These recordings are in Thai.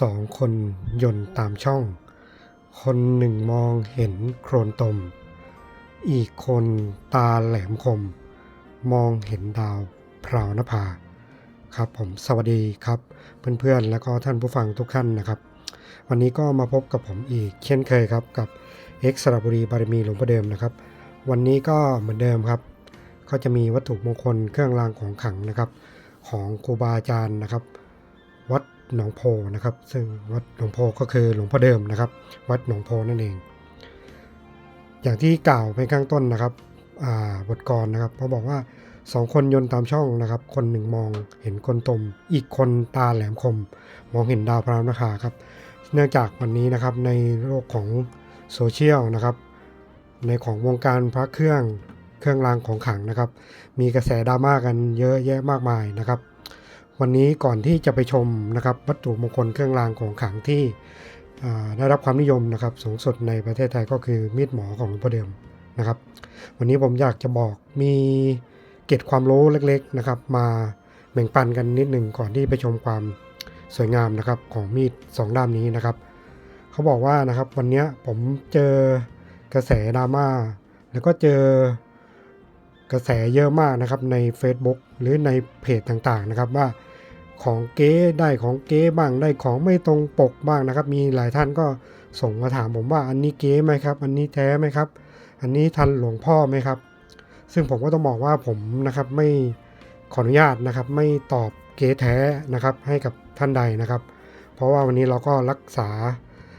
สองคนยนต์ตามช่อง คนหนึ่งมองเห็นโครนตม อีกคนตาแหลมคม มองเห็นดาวพราวนภาครับผมสวัสดีครับ เพื่อนๆ และก็ท่านผู้ฟังทุกท่านนะครับ วันนี้ก็มาพบกับผมอีกเช่นเคยครับ กับเอ็กซ์สระบุรีบารมีหลวงพ่อเดิมนะครับ วันนี้ก็เหมือนเดิมครับ ก็จะมีวัตถุมงคลเครื่องรางของขลังนะครับ ของครูบาอาจารย์นะครับ หนองโพนะครับ ซึ่งวัดหนองโพก็คือหลวงพ่อเดิมนะครับ วัดหนองโพนั่นเอง อย่างที่กล่าวไปข้างต้นนะครับบทกรนะครับเขาบอกว่าสองคนยนต์ตามช่องนะครับ คนหนึ่งมองเห็นคนตม อีกคนตาแหลมคม มองเห็นดาวพรามราครับ เนื่องจากวันนี้นะครับในโลกของโซเชียลนะครับ ในของวงการพระเครื่องเครื่องรางของขลังนะครับ มีกระแสดราม่ากันเยอะแยะมากมายนะครับ วันนี้ก่อนที่จะไปชมนะครับวัตถุมงคลเครื่องรางของขลังที่ได้รับความนิยมนะครับสูงสุดในประเทศไทยก็คือมีดหมอของหลวงพ่อเดิมนะครับ วันนี้ผมอยากจะบอกมีเก็ดความรู้เล็กๆนะครับ มาแบ่งปันกันนิดหนึ่งก่อนที่ไปชมความสวยงามนะครับของมีดสองด้ามนี้นะครับเขาบอกว่านะครับวันนี้ผมเจอกระแสดราม่าแล้วก็เจอกระแสเยอะมากนะครับใน Facebook หรือในเพจต่างๆนะครับว่าของเก๊ได้ของเก๊บ้างได้ของไม่ตรงปกบ้างนะครับ มีหลายท่านก็ส่งมาถามผมว่าอันนี้เก๊ไหมครับ อันนี้แท้ไหมครับ อันนี้ทันหลวงพ่อไหมครับ ซึ่งผมก็ต้องบอกว่าผมนะครับไม่ขออนุญาตนะครับ ไม่ตอบเก๊แท้นะครับ ให้กับท่านใดนะครับ เพราะว่าวันนี้เราก็รักษา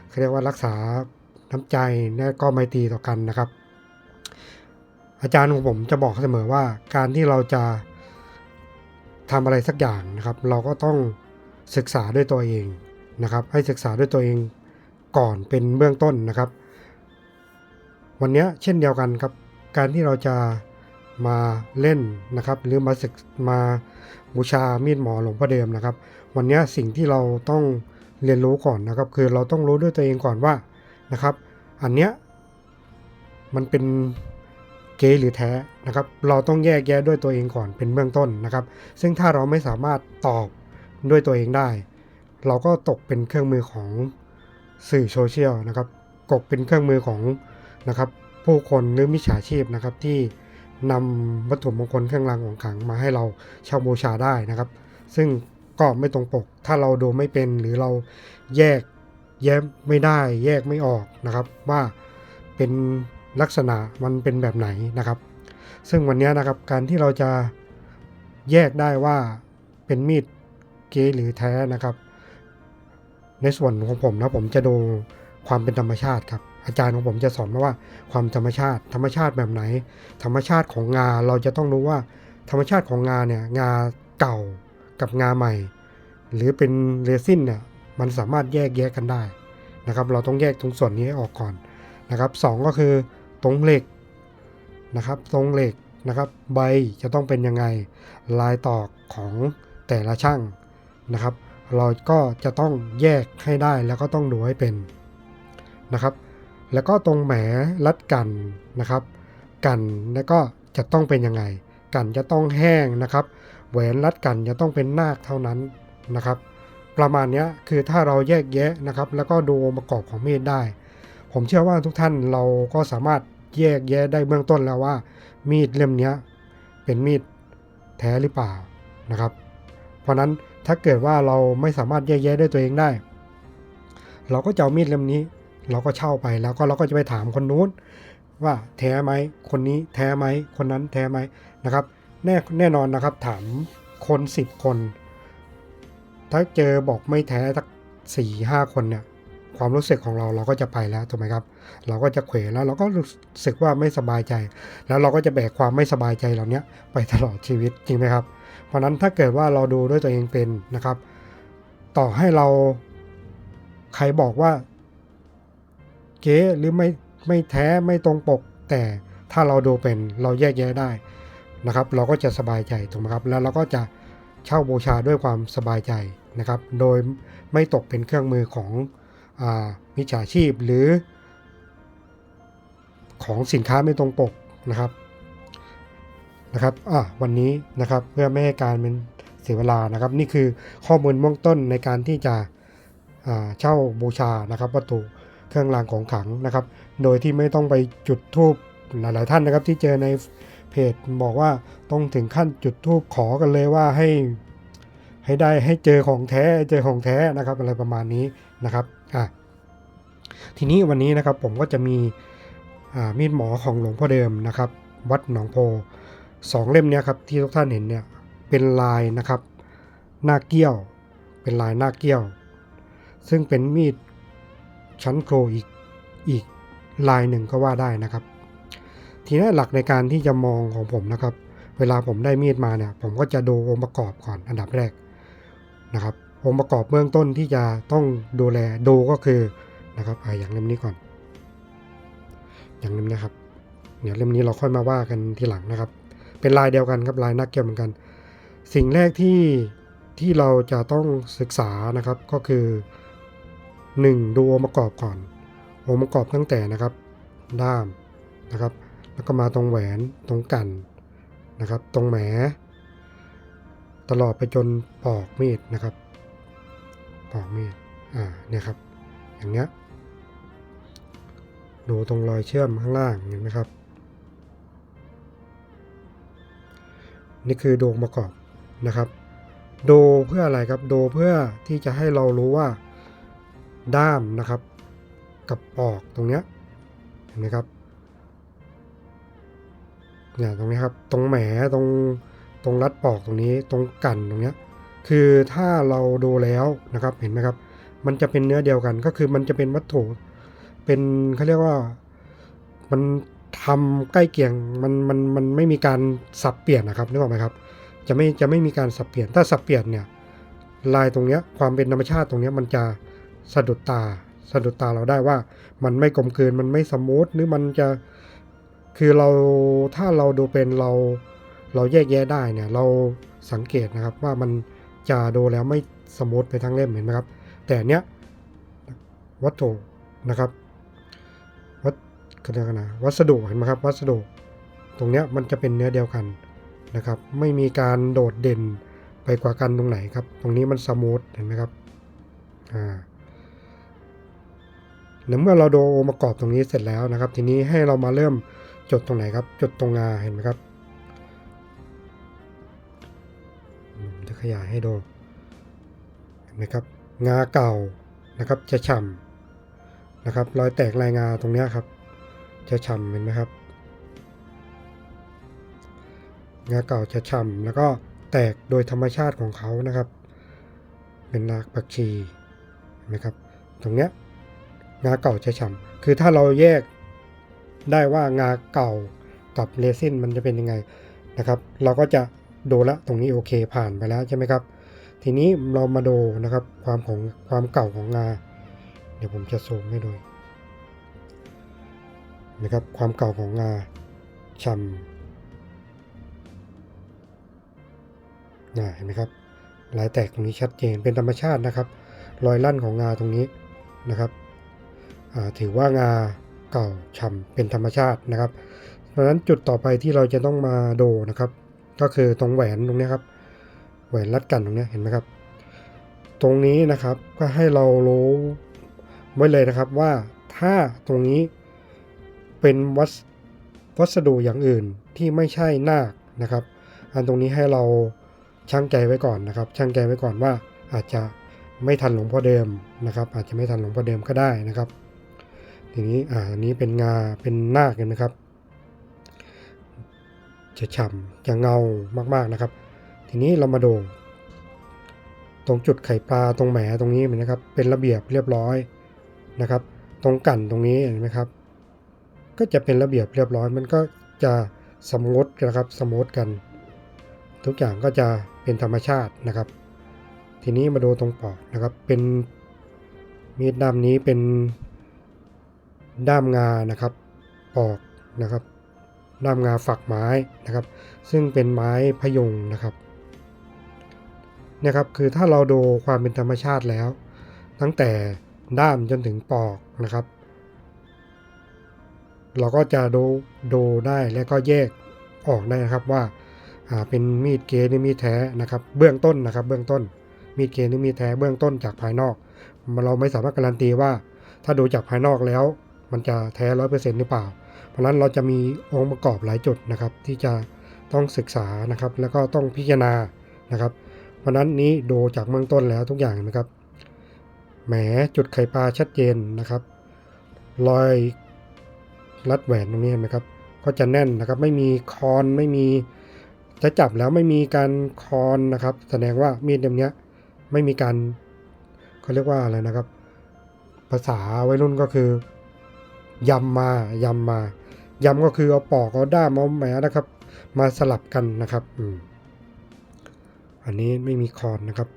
เขาเรียกว่ารักษาน้ำใจและก็ไมตรีต่อกันนะครับ อาจารย์ของผมจะบอกเสมอว่าการที่เราจะ ทำอะไรสักอย่างนะครับ เราก็ต้องศึกษาด้วยตัวเองนะครับ ให้ศึกษาด้วยตัวเองก่อนเป็นเบื้องต้นนะครับ วันนี้เช่นเดียวกันครับ การที่เราจะมาเล่นนะครับ หรือมาศึกมาบูชามีดหมอหลวงพ่อเดิมนะครับ วันนี้สิ่งที่เราต้องเรียนรู้ก่อนนะครับ คือเราต้องรู้ด้วยตัวเองก่อนว่านะครับ อันเนี้ยมันเป็น เกย์หรือแท้นะครับ เราต้องแยกแยะด้วยตัวเองก่อนเป็นเบื้องต้นนะครับ ซึ่งถ้าเราไม่สามารถตอบด้วยตัวเองได้ เราก็ตกเป็นเครื่องมือของสื่อโซเชียลนะครับตกเป็นเครื่องมือของนะครับผู้คนหรือมิจฉาชีพนะครับที่นำวัตถุมงคลเครื่องรางของขลังมาให้เราเช่าบูชาได้นะครับ ซึ่งก็ไม่ตรงปก ถ้าเราดูไม่เป็นหรือเราแยกแยะไม่ได้ แยกไม่ออกนะครับ ว่าเป็น ลักษณะมันเป็นแบบไหนนะครับ ซึ่งวันนี้นะครับการที่เราจะแยกได้ว่าเป็นมีดเก๊หรือแท้นะครับ ในส่วนของผมนะผมจะดูความเป็นธรรมชาติครับ อาจารย์ของผมจะสอนมาว่าความธรรมชาติ ธรรมชาติแบบไหน ธรรมชาติของงาเราจะต้องรู้ว่า ธรรมชาติของงาเนี่ยงาเก่ากับงาใหม่ หรือเป็นเรซินเนี่ยมันสามารถแยกแยะกันได้นะครับ เราต้องแยกตรงส่วนนี้ออกก่อนนะครับสองก็คือ ตรงเหล็กนะครับตรงเหล็กนะครับ ใบจะต้องเป็นยังไง ลายตอกของแต่ละช่างนะครับ เราก็จะต้องแยกให้ได้แล้วก็ต้องดูให้เป็นนะครับ แล้วก็ตรงแหมรัดกันนะครับ กันแล้วก็จะต้องเป็นยังไง กันจะต้องแห้งนะครับ แหวนรัดกันจะต้องเป็นนาคเท่านั้นนะครับ ประมาณนี้คือถ้าเราแยกแยะนะครับ แล้วก็ดูองค์ประกอบของมีดได้ ผมเชื่อว่าทุกท่านเราก็สามารถ แยกแยะได้เบื้องต้นแล้วว่า มีดเล่มนี้เป็นมีดแท้หรือเปล่านะครับ เพราะนั้นถ้าเกิดว่าเราไม่สามารถแยกแยะด้วยตัวเองได้ เราก็จะเอามีดเล่มนี้ เราก็เช่าไปแล้วก็เราก็จะไปถามคนนู้น ว่าแท้ไหมคนนี้แท้ไหมคนนั้นแท้ไหมนะครับแน่แน่นอนนะครับถามคนสิบคน ถ้าเจอบอกไม่แท้สักสี่ห้าคนเนี่ย ความรู้สึกของเราเราก็จะไปแล้วถูกไหมครับ เราก็จะเขวแล้วเราก็รู้สึกว่าไม่สบายใจ แล้วเราก็จะแบกความไม่สบายใจเหล่านี้ไปตลอดชีวิตจริงไหมครับ เพราะนั้นถ้าเกิดว่าเราดูด้วยตัวเองเป็นนะครับ ต่อให้เราใครบอกว่าเก๊หรือไม่ไม่แท้ไม่ตรงปก แต่ถ้าเราดูเป็นเราแยกแยะได้นะครับ เราก็จะสบายใจถูกไหมครับ แล้วเราก็จะเช่าบูชาด้วยความสบายใจนะครับ โดยไม่ตกเป็นเครื่องมือของ มิจฉาชีพหรือ ของสินค้าไม่ตรงปกนะครับนะครับอะวันนี้นะครับเพื่อไม่ให้การเป็นเสียเวลานะครับ นี่คือข้อมูลเบื้องต้นในการที่จะเช่าบูชานะครับวัตถุเครื่องรางของขลังนะครับ โดยที่ไม่ต้องไปจุดธูปหลาย ๆ ท่านนะครับ ที่เจอในเพจบอกว่าต้องถึงขั้นจุดธูปขอกันเลยว่าให้ให้ได้ให้เจอของแท้เจอของแท้นะครับอะไรประมาณนี้นะครับ อะทีนี้วันนี้นะครับผมก็จะมีมีดหมอของหลวงพ่อเดิมนะครับ วัดหนองโพสองเล่มเนี้ยครับที่ทุกท่านเห็นเนี่ยเป็นลายนะครับ หน้าเกี้ยว เป็นลายหน้าเกี้ยว ซึ่งเป็นมีดชั้นโครอีกอีกลายหนึ่งก็ว่าได้นะครับ ทีนี้หลักในการที่จะมองของผมนะครับ เวลาผมได้มีดมาเนี่ยผมก็จะดูองค์ประกอบก่อนอันดับแรกนะครับ องค์ประกอบเบื้องต้นที่จะต้องดูแลดูก็คือนะครับออย่างเล่มนี้ก่อน อย่างเล่มนี้ครับเดี๋ยวเล่มนี้เราค่อยมาว่ากันทีหลังนะครับ เป็นลายเดียวกันครับลายนักเกี่ยวเหมือนกัน สิ่งแรกที่ที่เราจะต้องศึกษานะครับก็คือ 1. ดูองค์ประกอบก่อน องค์ประกอบตั้งแต่นะครับ ด้ามนะครับ แล้วก็มาตรงแหวนตรงกันนะครับ ตรงแหมตลอดไปจนปอกมีดนะครับ ปอกมีดอ่าเนี่ยครับ อย่างเนี้ยดูตรงรอยเชื่อมข้างล่างเห็นไหมครับ นี่คือโดงประกอบนะครับ ดูเพื่ออะไรครับดูเพื่อที่จะให้เรารู้ว่าด้ามนะครับ กับปอกตรงเนี้ยเห็นไหมครับเนี่ยตรงนี้ครับ ตรงแหมตรงตรงรัดปอกตรงนี้ ตรงกันตรงเนี้ย คือถ้าเราดูแล้วนะครับเห็นไหมครับ มันจะเป็นเนื้อเดียวกัน ก็คือมันจะเป็นวัตถุ เป็นเขาเรียกว่ามันทำใกล้เคียงมันมันมันไม่มีการสับเปลี่ยนนะครับนึกออกไหมครับ จะไม่จะไม่มีการสับเปลี่ยนถ้าสับเปลี่ยนเนี่ยลายตรงเนี้ยความเป็นธรรมชาติตรงเนี้ยมันจะสะดุดตาสะดุดตาเราได้ว่ามันไม่กลมกลืนมันไม่สมูทหรือมันจะคือเราถ้าเราดูเป็นเราเราแยกแยะได้เนี่ยเราสังเกตนะครับว่ามัน จะดูแล้วไม่สมูทไปทั้งเล่มเห็นไหมครับ แต่เนี้ยวัตถุนะครับ วัตกันนะวัสดุเห็นไหมครับ วัสดุตรงเนี้ยมันจะเป็นเนื้อเดียวกันนะครับ ไม่มีการโดดเด่นไปกว่ากันตรงไหนครับ ตรงนี้มันสมูทเห็นไหมครับอ่าแล้วเมื่อเราดูองค์ประกอบตรงนี้เสร็จแล้วนะครับ ทีนี้ให้เรามาเริ่มจดตรงไหนครับ จดตรงงาเห็นไหมครับ ขยายให้ดูเห็นไหมครับงาเก่านะครับจะฉ่ำนะครับรอยแตกลายงาตรงนี้ครับ จะฉ่ำเห็นไหมครับงาเก่าจะฉ่ำแล้วก็แตกโดยธรรมชาติของเขานะครับ เป็นรากผักชีเห็นไหมครับ ตรงเนี้ยงาเก่าจะฉ่ำคือถ้าเราแยกได้ว่างาเก่ากับเรซินมันจะเป็นยังไงนะครับ เราก็จะ ดูละตรงนี้โอเคผ่านไปแล้วใช่ไหมครับ ทีนี้เรามาดูนะครับความของความเก่าของงา เดี๋ยวผมจะซูมให้ดูนะครับความเก่าของงาฉ่ำนะเห็นไหมครับลายแตกตรงนี้ชัดเจนเป็นธรรมชาตินะครับ รอยลั่นของงาตรงนี้นะครับถือว่างาเก่าฉ่ำเป็นธรรมชาตินะครับ เพราะฉะนั้นจุดต่อไปที่เราจะต้องมาดูนะครับ ก็คือตรงแหวนตรงนี้ครับ แหวนรัดกันตรงนี้เห็นไหมครับ ตรงนี้นะครับก็ให้เรารู้ไว้เลยนะครับว่าถ้าตรงนี้เป็นวัสวัสดุอย่างอื่นที่ไม่ใช่นาคนะครับ อันตรงนี้ให้เราช่างใจไว้ก่อนนะครับ ช่างใจไว้ก่อนว่าอาจจะไม่ทันหลวงพ่อเดิมนะครับ อาจจะไม่ทันหลวงพ่อเดิมก็ได้นะครับ ทีนี้อ่าอันนี้เป็นงาเป็นนาคเห็นไหมครับ จะฉ่ำจะเงามากๆนะครับ ทีนี้เรามาดูตรงจุดไข่ปลาตรงแหมตรงนี้เห็นไหมครับ เป็นระเบียบเรียบร้อยนะครับ ตรงกันตรงนี้เห็นไหมครับ ก็จะเป็นระเบียบเรียบร้อย มันก็จะสมูทนะครับสมูทกัน ทุกอย่างก็จะเป็นธรรมชาตินะครับ ทีนี้มาดูตรงปอกนะครับเป็นมีดด้ามนี้เป็นด้ามงานะครับ ปอกนะครับ ด้ามงาฝักไม้นะครับ ซึ่งเป็นไม้พยุงนะครับเนี่ยครับคือถ้าเราดูความเป็นธรรมชาติแล้ว ตั้งแต่ด้ามจนถึงปอกนะครับ เราก็จะดูดูได้และก็แยกออกได้นะครับว่าอ่าเป็นมีดเกหรือมีดแท้นะครับ เบื้องต้นนะครับเบื้องต้น มีดเกหรือมีดแท้เบื้องต้นจากภายนอก เราไม่สามารถการันตีว่า ถ้าดูจากภายนอกแล้ว มันจะแท้ร้อยเปอร์เซ็นต์หรือเปล่า เพราะนั้นเราจะมีองค์ประกอบหลายจุดนะครับ ที่จะต้องศึกษานะครับ แล้วก็ต้องพิจารณานะครับ เพราะนั้นนี้ดูจากเบื้องต้นแล้วทุกอย่างนะครับแหมจุดไข่ปลาชัดเจนนะครับ รอยรัดแหวนตรงนี้เห็นไหมครับ ก็จะแน่นนะครับ ไม่มีคอนไม่มีจะจับแล้วไม่มีการคอนนะครับ แสดงว่ามีดเล่มนี้ไม่มีการเขาเรียกว่าอะไรนะครับ ภาษาวัยรุ่นก็คือยำมายำมา ยำก็คือเอาปอกเอาด้ามเอาแหมนะครับ มาสลับกันนะครับอืมอันนี้ไม่มีคอนนะครับ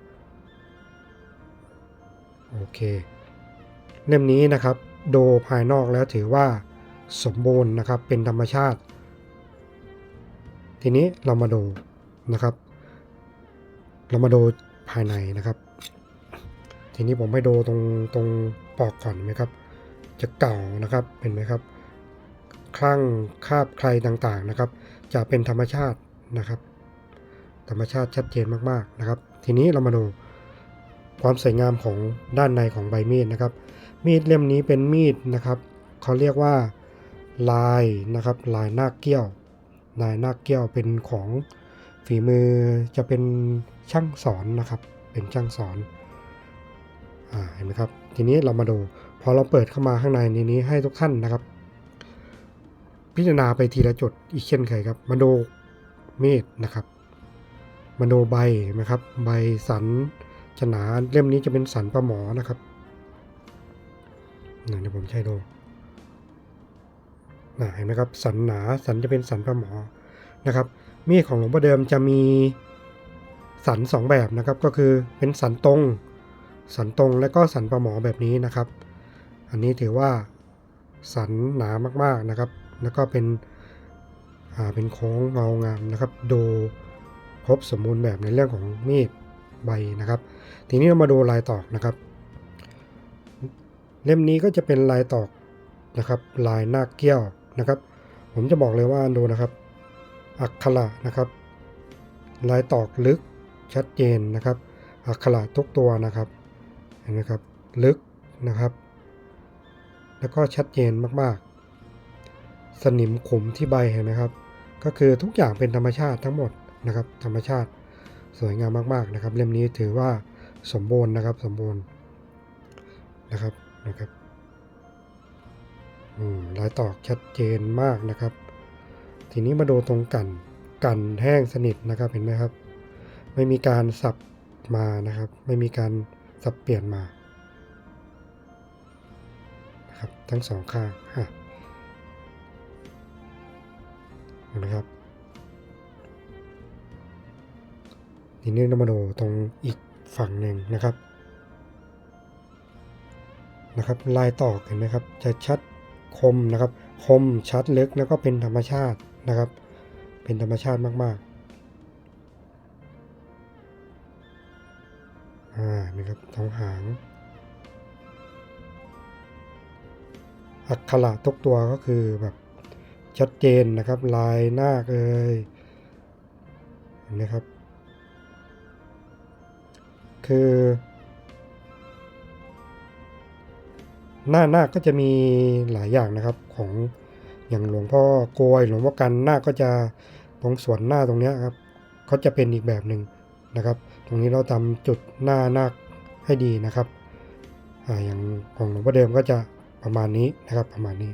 โอเค เล่มนี้นะครับ โดภายนอกแล้วถือว่าสมบูรณ์นะครับเป็นธรรมชาติ ทีนี้เรามาดูนะครับ เรามาดูภายในนะครับ ทีนี้ผมให้ดูตรงตรงปอกก่อนไหมครับ จะเก่านะครับเห็นไหมครับ คลั่งคาบใครต่างๆนะครับ จะเป็นธรรมชาตินะครับ ธรรมชาติชัดเจนมากๆนะครับ ทีนี้เรามาดูความสวยงามของด้านในของใบมีดนะครับ มีดเล่มนี้เป็นมีดนะครับเขาเรียกว่าลายนะครับลายนาคเกี้ยวลายนาคเกี้ยวเป็นของฝีมือจะเป็นช่างสอนนะครับ เป็นช่างสอนอ่าเห็นไหมครับ ทีนี้เรามาดูพอเราเปิดเข้ามาข้างในนี้ให้ทุกท่านนะครับ พิจารณาไปทีละจุดอีกเช่นเคยครับมาดูมีดนะครับมาดูใบนะครับ ใบสันจะหนาเล่มนี้จะเป็นสันประหมอนะครับนะเดี๋ยวผมใช้ดูนะเห็นไหมครับสันหนาสันจะเป็นสันประหมอนะครับมีดของหลวงพ่อเดิมจะมีสันสองแบบนะครับ ก็คือเป็นสันตรง สันตรงและก็สันประหมอแบบนี้นะครับ อันนี้ถือว่าสันหนามากๆนะครับ แล้วก็เป็นอ่าเป็นโค้งเงางามนะครับ ดูครบสมบูรณ์แบบในเรื่องของมีดใบนะครับ ทีนี้เรามาดูลายตอกนะครับ เล่มนี้ก็จะเป็นลายตอกนะครับ ลายหน้าเกี้ยวนะครับ ผมจะบอกเลยว่าดูนะครับ อักขระนะครับ ลายตอกลึกชัดเจนนะครับ อักขระทุกตัวนะครับเห็นไหมครับ ลึกนะครับ แล้วก็ชัดเจนมาก สนิมขมที่ใบเห็นไหมครับ ก็คือทุกอย่างเป็นธรรมชาติทั้งหมดนะครับ ธรรมชาติสวยงามมาก ๆนะครับ เล่มนี้ถือว่าสมบูรณ์นะครับ สมบูรณ์นะครับนะครับอืมลายตอกชัดเจนมากนะครับ ทีนี้มาดูตรงกันกันแห้งสนิทนะครับเห็นไหมครับ ไม่มีการสับมานะครับ ไม่มีการสับเปลี่ยนมานะครับทั้งสองข้าง ฮะครับทีนี้เรามาดูตรงอีกฝั่งหนึ่งนะครับนะครับลายตอกเห็นไหมครับ จะชัดคมนะครับ คมชัดลึกแล้วก็เป็นธรรมชาตินะครับ เป็นธรรมชาติมากๆอ่านะครับท้องหาง อักขระทุกตัวก็คือแบบ ชัดเจนนะครับ ลายหน้าเอ่ยเห็นไหมครับ คือ หน้าหน้าก็จะมีหลายอย่างนะครับของอย่างหลวงพ่อโกยหลวงพ่อกันหน้าก็จะตรงส่วนหน้าตรงนี้ครับเขาจะเป็นอีกแบบหนึ่งนะครับ ตรงนี้เราทำจุดหน้าหน้าให้ดีนะครับออย่างของหลวงพ่อเดิมก็จะประมาณนี้นะครับประมาณนี้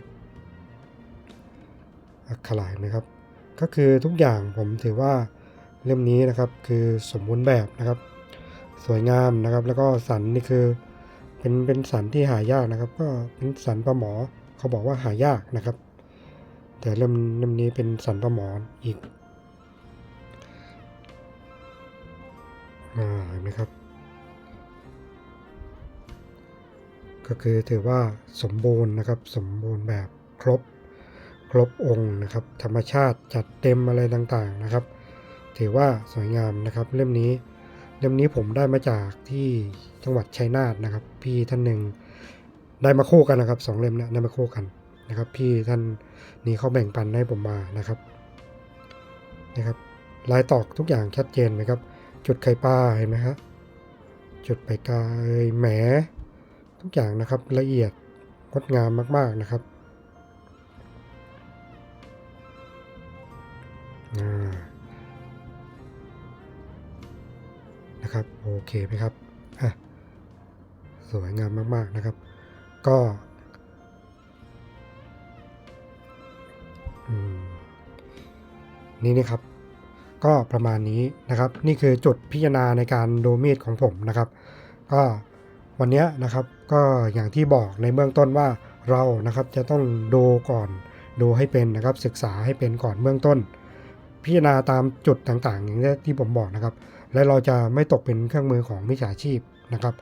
อักขระเห็นไหมครับ ก็คือทุกอย่างผมถือว่าเล่มนี้นะครับคือสมบูรณ์แบบนะครับ สวยงามนะครับ แล้วก็สันนี่คือเป็นเป็นสันที่หายากนะครับ ก็เป็นสันปลาหมอเขาบอกว่าหายากนะครับ แต่เล่มเล่มนี้เป็นสันปลาหมออีกเห็นไหมครับ ก็คือถือว่าสมบูรณ์นะครับ สมบูรณ์แบบครบ ครบองค์นะครับ ธรรมชาติจัดเต็มอะไรต่างๆนะครับ ถือว่าสวยงามนะครับ เล่มนี้เล่มนี้ผมได้มาจากที่จังหวัดชัยนาทนะครับ พี่ท่านหนึ่งได้มาคู่กันนะครับสองเล่มเนะได้มาคู่กันนะครับ พี่ท่านนี้เขาแบ่งปันให้ผมมานะครับนะครับลายตอกทุกอย่างชัดเจนไหมครับ จุดไข่ปลาเห็นไหมครับจุดไปกาเอยแหม ทุกอย่างนะครับละเอียดงดงามมากๆนะครับ นะครับโอเคไหมครับอะสวยงามมาก ๆ นะครับ ก็นี่นะครับ ก็ประมาณนี้นะครับ นี่คือจุดพิจารณาในการโดมีดของผมนะครับ ก็วันนี้นะครับก็อย่างที่บอกในเบื้องต้นว่าเรานะครับจะต้องดูก่อนดูให้เป็นนะครับศึกษาให้เป็นก่อนเบื้องต้น พิจารณาตามจุดต่างๆ อย่างที่ผมบอกนะครับ และเราจะไม่ตกเป็นเครื่องมือของมิจฉาชีพนะครับ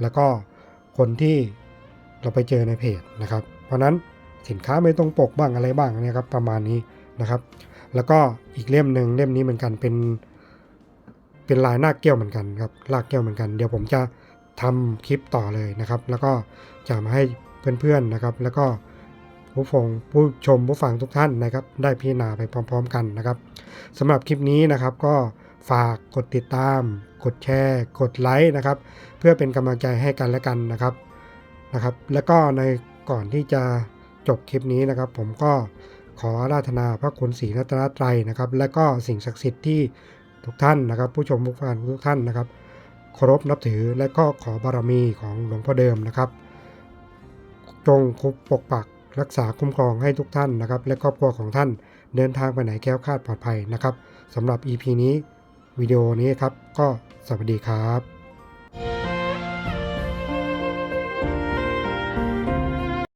แล้วก็คนที่เราไปเจอในเพจนะครับ เพราะนั้นสินค้าไม่ตรงปกบ้างอะไรบ้างเนี่ยครับประมาณนี้นะครับ แล้วก็อีกเล่มหนึ่งเล่มนี้เหมือนกันเป็น เป็นลายหน้าเกี้ยวเหมือนกันครับลากเกี้ยวเหมือนกัน เดี๋ยวผมจะทำคลิปต่อเลยนะครับ แล้วก็จะมาให้เพื่อนๆนะครับ แล้วก็ ผู้ฟงผู้ชมผู้ฟังทุกท่านนะครับ ได้พิจารณาไปพร้อม ๆ กันนะครับสำหรับคลิปนี้นะครับก็ฝากกดติดตาม กดแชร์ กดไลค์นะครับ เพื่อเป็นกำลังใจให้กันและกันนะครับนะครับ แล้วก็ในก่อนที่จะจบคลิปนี้นะครับ ผมก็ขออาราธนาพระคุณศรีรัตนตรัยนะครับ และก็สิ่งศักดิ์สิทธิ์ที่ทุกท่านนะครับ ผู้ชมผู้ฟังทุกท่านนะครับเคารพนับถือและก็ขอบารมีของหลวงพ่อเดิมนะครับ จงคุปกปัก รักษาคุ้มครองให้ทุกท่านนะครับ และครอบครัวของท่านเดินทางไปไหนแค้วคลาดปลอดภัยนะครับสำหรับ EP นี้วิดีโอนี้ครับก็สวัสดีครับ